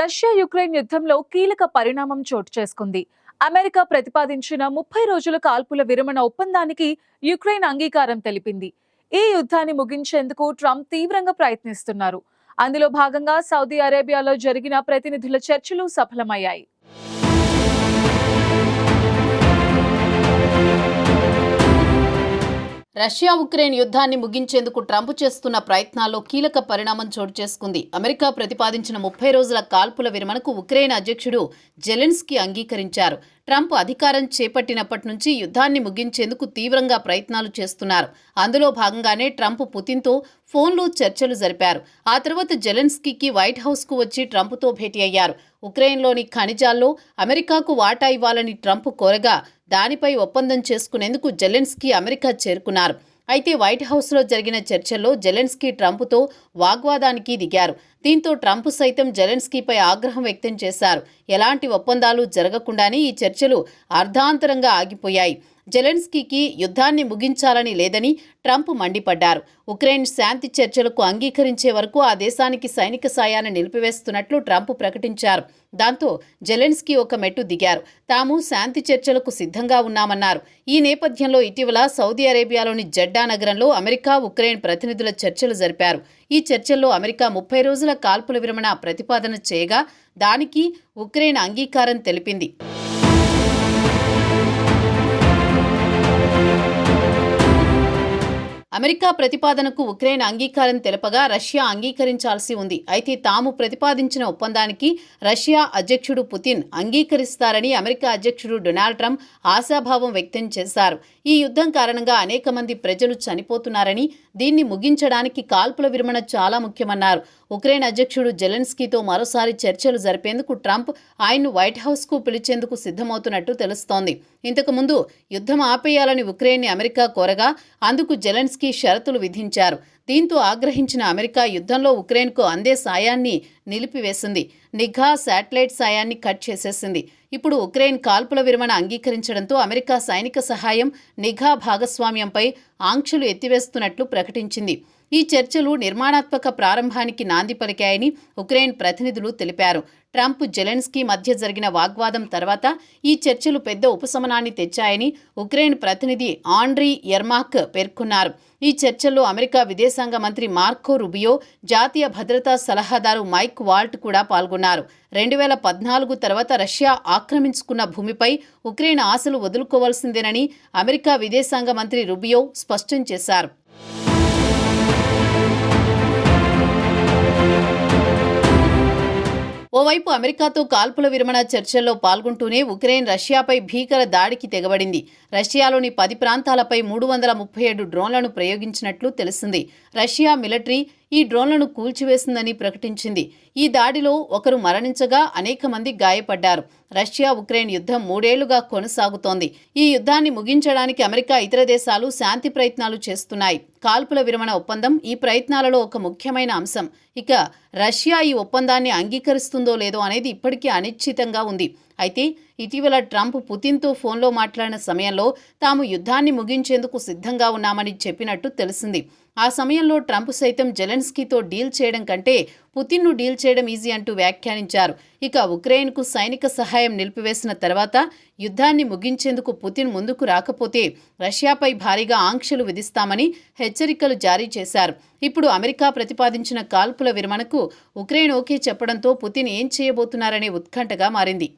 Russia Ukraine యుద్ధంలో కీలక పరిణామం చోటు చేసుకుంది. అమెరికా ప్రతిపాదించిన ముప్పై రోజుల కాల్పుల విరమణ ఒప్పందానికి యుక్రెయిన్ అంగీకారం తెలిపింది. ఈ యుద్ధాన్ని ముగించేందుకు ట్రంప్ తీవ్రంగా ప్రయత్నిస్తున్నారు. అందులో భాగంగా సౌదీ అరేబియాలో జరిగిన ప్రతినిధుల చర్చలు సఫలమయ్యాయి. రష్యా ఉక్రెయిన్ యుద్ధాన్ని ముగించేందుకు ట్రంప్ చేస్తున్న ప్రయత్నాల్లో కీలక పరిణామం చోటు చేసుకుంది. అమెరికా ప్రతిపాదించిన ముప్పై రోజుల కాల్పుల విరమణకు ఉక్రెయిన్ అధ్యక్షుడు జెలెన్స్కీ అంగీకరించారు. ట్రంప్ అధికారం చేపట్టినప్పటి నుంచి యుద్ధాన్ని ముగించేందుకు తీవ్రంగా ప్రయత్నాలు చేస్తున్నారు. అందులో భాగంగానే ట్రంప్ పుతిన్తో ఫోన్లో చర్చలు జరిపారు. ఆ తర్వాత జెలెన్స్కీకి వైట్ హౌస్కు వచ్చి ట్రంప్తో భేటీ అయ్యారు. ఉక్రెయిన్లోని ఖనిజాల్లో అమెరికాకు వాటా ఇవ్వాలని ట్రంప్ కోరగా దానిపై ఒప్పందం చేసుకునేందుకు జెలెన్స్కీ అమెరికా చేరుకున్నారు. అయితే వైట్ హౌస్లో జరిగిన చర్చల్లో జెలెన్స్కీ ట్రంప్తో వాగ్వాదానికి దిగారు. దీంతో ట్రంప్ సైతం జెలెన్స్కీపై ఆగ్రహం వ్యక్తం చేశారు. ఎలాంటి ఒప్పందాలు జరగకుండానే ఈ చర్చలు అర్ధాంతరంగా ఆగిపోయాయి. జెలెన్స్కీకి యుద్ధాన్ని ముగించాలని లేదని ట్రంప్ మండిపడ్డారు. ఉక్రెయిన్ శాంతి చర్చలకు అంగీకరించే వరకు ఆ దేశానికి సైనిక సాయాన్ని నిలిపివేస్తున్నట్లు ట్రంప్ ప్రకటించారు. దాంతో జెలెన్స్కీ ఒక మెట్టు దిగారు. తాము శాంతి చర్చలకు సిద్ధంగా ఉన్నామన్నారు. ఈ నేపథ్యంలో ఇటీవల సౌదీ అరేబియాలోని జడ్డా నగరంలో అమెరికా ఉక్రెయిన్ ప్రతినిధుల చర్చలు జరిపారు. ఈ చర్చల్లో అమెరికా ముప్పై రోజుల కాల్పుల విరమణ ప్రతిపాదన చేయగా దానికి ఉక్రెయిన్ అంగీకారం తెలిపింది. అమెరికా ప్రతిపాదనకు ఉక్రెయిన్ అంగీకారం తెలపగా రష్యా అంగీకరించాల్సి ఉంది. అయితే తాము ప్రతిపాదించిన ఒప్పందానికి రష్యా అధ్యక్షుడు పుతిన్ అంగీకరిస్తారని అమెరికా అధ్యక్షుడు డొనాల్డ్ ట్రంప్ ఆశాభావం వ్యక్తం చేశారు. ఈ యుద్ధం కారణంగా అనేక మంది ప్రజలు చనిపోతున్నారని దీన్ని ముగించడానికి కాల్పుల విరమణ చాలా ముఖ్యమన్నారు. ఉక్రెయిన్ అధ్యక్షుడు జెలెన్స్కీతో మరోసారి చర్చలు జరిపేందుకు ట్రంప్ ఆయన్ను వైట్ హౌస్కు పిలిచేందుకు సిద్ధమవుతున్నట్టు తెలుస్తోంది. ఇంతకుముందు యుద్ధం ఆపేయాలని ఉక్రెయిన్ని అమెరికా కోరగా అందుకు జెలెన్స్కీ షరతులు విధించారు. దీంతో ఆగ్రహించిన అమెరికా యుద్ధంలో ఉక్రెయిన్కు అందే సాయాన్ని నిలిపివేసింది. నిఘా శాటిలైట్ సాయాన్ని కట్ చేసేసింది. ఇప్పుడు ఉక్రెయిన్ కాల్పుల విరమణ అంగీకరించడంతో అమెరికా సైనిక సహాయం నిఘా భాగస్వామ్యంపై ఆంక్షలు ఎత్తివేస్తున్నట్లు ప్రకటించింది. ఈ చర్చలు నిర్మాణాత్మక ప్రారంభానికి నాంది పలికాయని ఉక్రెయిన్ ప్రతినిధులు తెలిపారు. ట్రంప్ జెలెన్స్కీ మధ్య జరిగిన వాగ్వాదం తర్వాత ఈ చర్చలు పెద్ద ఉపశమనాన్ని తెచ్చాయని ఉక్రెయిన్ ప్రతినిధి ఆండ్రీ ఎర్మాక్ పేర్కొన్నారు. ఈ చర్చల్లో అమెరికా విదేశాంగ మంత్రి మార్కో రుబియో జాతీయ భద్రతా సలహాదారు మైక్ వాల్ట్ కూడా పాల్గొన్నారు. రెండు వేల పద్నాలుగు తర్వాత రష్యా ఆక్రమించుకున్న భూమిపై ఉక్రెయిన్ ఆశలు వదులుకోవాల్సిందేనని అమెరికా విదేశాంగ మంత్రి రుబియో స్పష్టం చేశారు. ఓవైపు అమెరికాతో కాల్పుల విరమణ చర్చల్లో పాల్గొంటూనే ఉక్రెయిన్ రష్యాపై భీకర దాడికి తెగబడింది. రష్యాలోని పది ప్రాంతాలపై మూడు వందల ముప్పై ఏడు డ్రోన్లను ప్రయోగించినట్లు తెలిసింది రష్యా మిలిటరీ ఈ డ్రోన్లను కూల్చివేసిందని ప్రకటించింది. ఈ దాడిలో ఒకరు మరణించగా అనేక మంది గాయపడ్డారు. రష్యా ఉక్రెయిన్ యుద్ధం మూడేళ్ళుగా కొనసాగుతోంది. ఈ యుద్ధాన్ని ముగించడానికి అమెరికా ఇతర దేశాలు శాంతి ప్రయత్నాలు చేస్తున్నాయి. కాల్పుల విరమణ ఒప్పందం ఈ ప్రయత్నాలలో ఒక ముఖ్యమైన అంశం. ఇక రష్యా ఈ ఒప్పందాన్ని అంగీకరిస్తుందో లేదో అనేది ఇప్పటికీ అనిశ్చితంగా ఉంది. అయితే ఇటీవల ట్రంప్ పుతిన్తో ఫోన్లో మాట్లాడిన సమయంలో తాము యుద్ధాన్ని ముగించేందుకు సిద్ధంగా ఉన్నామని చెప్పినట్టు తెలిసింది. ఆ సమయంలో ట్రంప్ సైతం జెలెన్స్కీతో డీల్ చేయడం కంటే పుతిన్ను డీల్ చేయడం ఈజీ అంటూ వ్యాఖ్యానించారు. ఇక ఉక్రెయిన్కు సైనిక సహాయం నిలిపివేసిన తర్వాత యుద్ధాన్ని ముగించేందుకు పుతిన్ ముందుకు రాకపోతే రష్యాపై భారీగా ఆంక్షలు విధిస్తామని హెచ్చరికలు జారీ చేశారు. ఇప్పుడు అమెరికా ప్రతిపాదించిన కాల్పుల విరమణకు ఉక్రెయిన్ ఓకే చెప్పడంతో పుతిన్ ఏం చేయబోతున్నారనే ఉత్కంఠగా మారింది.